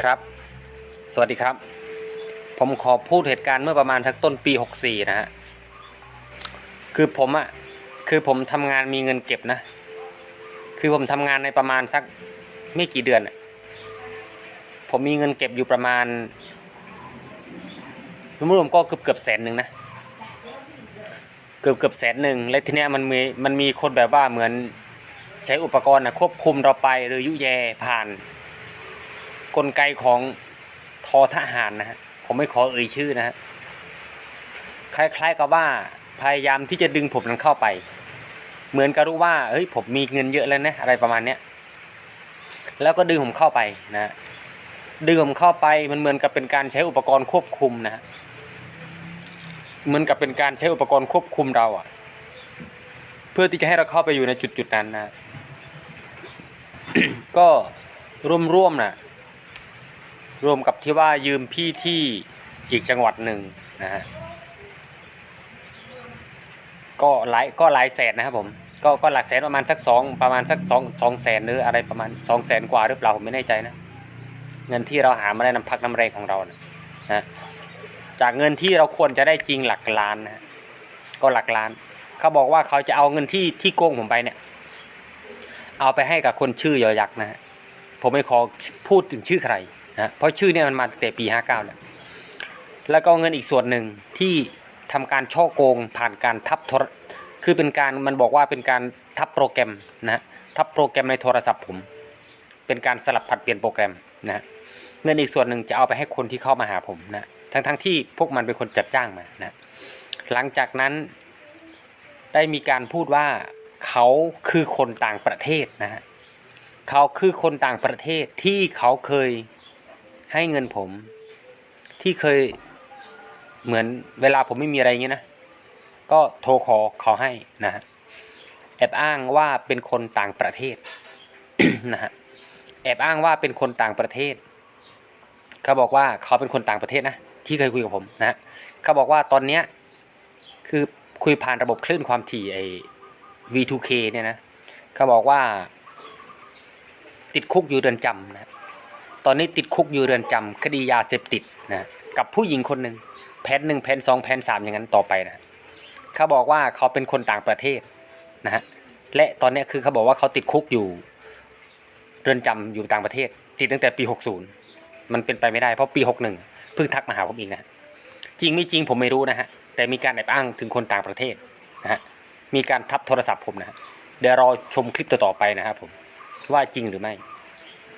ครับ สวัสดีครับ ผมขอพูดเหตุการณ์เมื่อประมาณทักต้นปี 64 นะฮะ คือผมอะคือผมทำงานมีเงินเก็บนะ คือผมทำงานในประมาณสักไม่กี่เดือนอะผมมีเงินเก็บอยู่ประมาณรวมๆก็เกือบเกือบแสนหนึ่งนะ เกือบเกือบแสนหนึ่งแล้วทีเนี้ยมันมีมันมีคนแบบว่าเหมือนใช้อุปกรณ์นะควบคุมเราไปหรือยุแยผ่าน กลไกของทอทหารนะฮะผมไม่ขอเอ่ยชื่อนะฮะคล้ายๆกับว่าพยายามที่จะดึงผมนั้นเข้าไป เหมือนกับรู้ว่าเฮ้ยผมมีเงินเยอะแล้วนะอะไรประมาณเนี้ยแล้วก็ดึงผมเข้าไปนะดึงผมเข้าไปมันเหมือนกับเป็นการใช้อุปกรณ์ควบคุมนะฮะเหมือนกับเป็นการใช้อุปกรณ์ควบคุมเราอะเพื่อที่จะให้เราเข้าไปอยู่ในจุดๆนั้นนะก็ร่วมๆนะ รวมกับที่ว่ายืมพี่ที่อีกจังหวัดหนึ่งนะฮะก็หลายก็หลายแสนนะครับผมก็ก็หลักแสนประมาณสักสองประมาณสักสองสองแสนหรืออะไรประมาณสองแสนกว่าหรือเปล่าผมไม่แน่ใจนะเงินที่เราหามาได้น้ำพักน้ำแรงของเรานะนะจากเงินที่เราควรจะได้จริงหลักล้านนะก็หลักล้าน เขาบอกว่าเขาจะเอาเงินที่ที่โกงผมไปเนี่ย เอาไปให้กับคนชื่อยอยักษ์นะฮะผมไม่ขอพูดถึงชื่อใคร นะเพราะชื่อเนี่ยมันมาตั้งแต่ปี 59แล้วแล้วก็เงินอีกส่วนหนึ่งที่ทำการช่อโกงผ่านการทับโทรคือเป็นการมันบอกว่าเป็นการทับโปรแกรมนะทับโปรแกรมในโทรศัพท์ผม เป็นการสลับผัดเปลี่ยนโปรแกรมนะเงินอีกส่วนหนึ่งจะเอาไปให้คนที่เข้ามาหาผมนะทั้งทั้งที่พวกมันเป็นคนจัดจ้างมานะหลังจากนั้นได้มีการพูดว่าเขาคือคนต่างประเทศนะฮะเขาคือคนต่างประเทศที่เขาเคย ให้เงินผม ที่เคยเหมือนเวลาผมไม่มีอะไรเงี้ยนะ ก็โทรขอเขาให้นะฮะแอบอ้างว่าเป็นคนต่างประเทศนะฮะแอบอ้างว่าเป็นคนต่างประเทศ เขาบอกว่าเขาเป็นคนต่างประเทศนะที่เคยคุยกับผมนะฮะเขาบอกว่าตอนเนี้ยคือคุยผ่านระบบคลื่นความถี่ไอ้ V2K เนี่ยนะเขาบอกว่า ติดคุกอยู่เรือนจำนะ ตอนนี้ติดคุกอยู่เรือนจำคดียาเสพติดนะกับผู้หญิงคนหนึ่งแพนหนึ่งแพนสองแพนสามอย่างนั้นต่อไปนะเขาบอกว่าเขาเป็นคนต่างประเทศนะฮะและตอนนี้คือเขาบอกว่าเขาติดคุกอยู่ เรือนจำอยู่ต่างประเทศ ติดตั้งแต่ปี 60 มันเป็นไปไม่ได้เพราะปี 61เพิ่งทักมาหาผมอีกนะจริงไม่จริงผมไม่รู้นะฮะแต่มีการแอบอ้างถึงคนต่างประเทศนะฮะมีการทับโทรศัพท์ผมนะฮะเดี๋ยวรอชมคลิปต่อๆไปนะครับผมว่าจริงหรือไม่